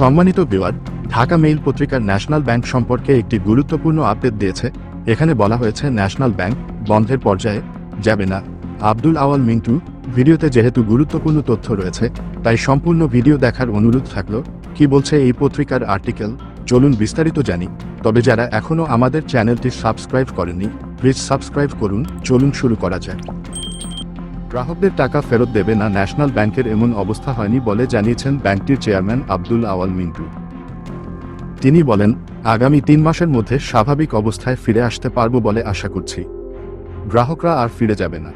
সম্মানিত viewer Dhaka mail পত্রিকার national bank সম্পর্কে একটি গুরুত্বপূর্ণ আপডেট দিয়েছে। এখানে বলা হয়েছে, ন্যাশনাল ব্যাংক বন্ধের পর্যায়ে যাবে না। আব্দুল আওয়াল মিন্টু, ভিডিওতে যেহেতু গুরুত্বপূর্ণ তথ্য রয়েছে, তাই সম্পূর্ণ ভিডিও দেখার অনুরোধ থাকল, কি বলছে এই পত্রিকার আর্টিকেল, চলুন বিস্তারিত জানি। তবে যারা এখনও আমাদের চ্যানেলটি সাবস্ক্রাইব করেননি, প্লিজ সাবস্ক্রাইব করুন, চলুন শুরু করা যাক। গ্রাহকদের টাকা ফেরত দেবে না ন্যাশনাল ব্যাংকের এমন অবস্থা হয়নি বলে জানিয়েছেন ব্যাংকটির চেয়ারম্যান আব্দুল আওয়াল মিন্টু। তিনি বলেন, আগামী তিন মাসের মধ্যে স্বাভাবিক অবস্থায় ফিরে আসতে পারব বলে আশা করছি। গ্রাহকরা আর ফিরে যাবে না।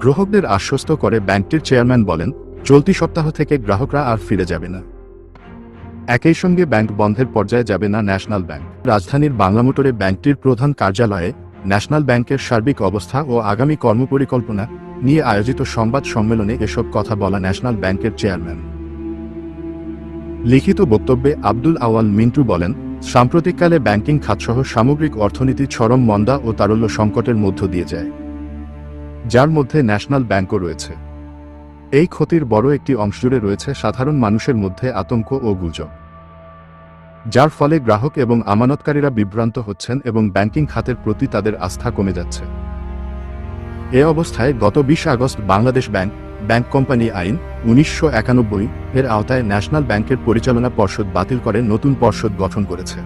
গ্রাহকদের আশ্বস্ত করে ব্যাংকটির চেয়ারম্যান বলেন, চলতি সপ্তাহ থেকে গ্রাহকরা আর ফিরে যাবে না। একই সঙ্গে ব্যাংক বন্ধের পর্যায়ে যাবে না ন্যাশনাল ব্যাংক। রাজধানীর বাংলা মোটরে ব্যাংকটির প্রধান কার্যালয়ে ন্যাশনাল ব্যাংকের সার্বিক অবস্থা ও আগামী কর্মপরিকল্পনা নিয়ে আয়োজিত সংবাদ সম্মেলনে এসব কথা বলা ন্যাশনাল ব্যাংকের চেয়ারম্যান। লিখিত বক্তব্যে আব্দুল আওয়াল মিন্টু বলেন, সাম্প্রতিককালে ব্যাংকিং খাতসহ সামগ্রিক অর্থনীতি চরম মন্দা ও তারল্য সংকটের মধ্য দিয়ে যায়, যার মধ্যে ন্যাশনাল ব্যাংকও রয়েছে। এই ক্ষতির বড় একটি অংশ জুড়ে রয়েছে সাধারণ মানুষের মধ্যে আতঙ্ক ও গুজব। যার ফলে গ্রাহক এবং আমানতকারীরা বিভ্রান্ত হচ্ছেন এবং ব্যাংকিং খাতের প্রতি তাদের আস্থা কমে যাচ্ছে। এ অবস্থায় গত বিশ August Bangladesh bank bank company আইন, উনিশশো একানব্বই এর আওতায় ন্যাশনাল ব্যাংকের পরিচালনা পর্ষদ বাতিল করে নতুন পর্ষদ গঠন করেছে।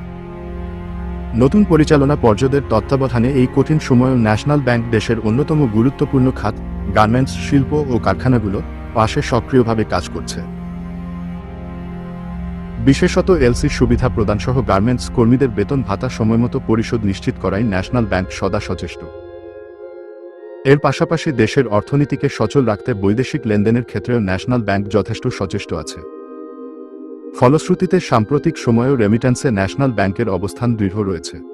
নতুন পরিচালনা পর্ষদের তত্ত্বাবধানে এই কঠিন সময়ে ন্যাশনাল ব্যাংক দেশের অন্যতম গুরুত্বপূর্ণ খাত, গার্মেন্টস শিল্প ও কারখানাগুলো পাশে সক্রিয়ভাবে কাজ করছে। বিশেষত এলসির সুবিধা প্রদানসহ গার্মেন্টস কর্মীদের বেতন ভাতা সময়মতো পরিশোধ নিশ্চিত করায় ন্যাশনাল ব্যাংক সদা সচেষ্ট। এর পাশাপাশি দেশের অর্থনীতিকে সচল রাখতে বৈদেশিক লেনদেনের ক্ষেত্রেও ন্যাশনাল ব্যাংক যথেষ্ট সচেষ্ট আছে। ফলশ্রুতিতে সাম্প্রতিক সময়েও রেমিটেন্সে ন্যাশনাল ব্যাংকের অবস্থান দৃঢ় রয়েছে।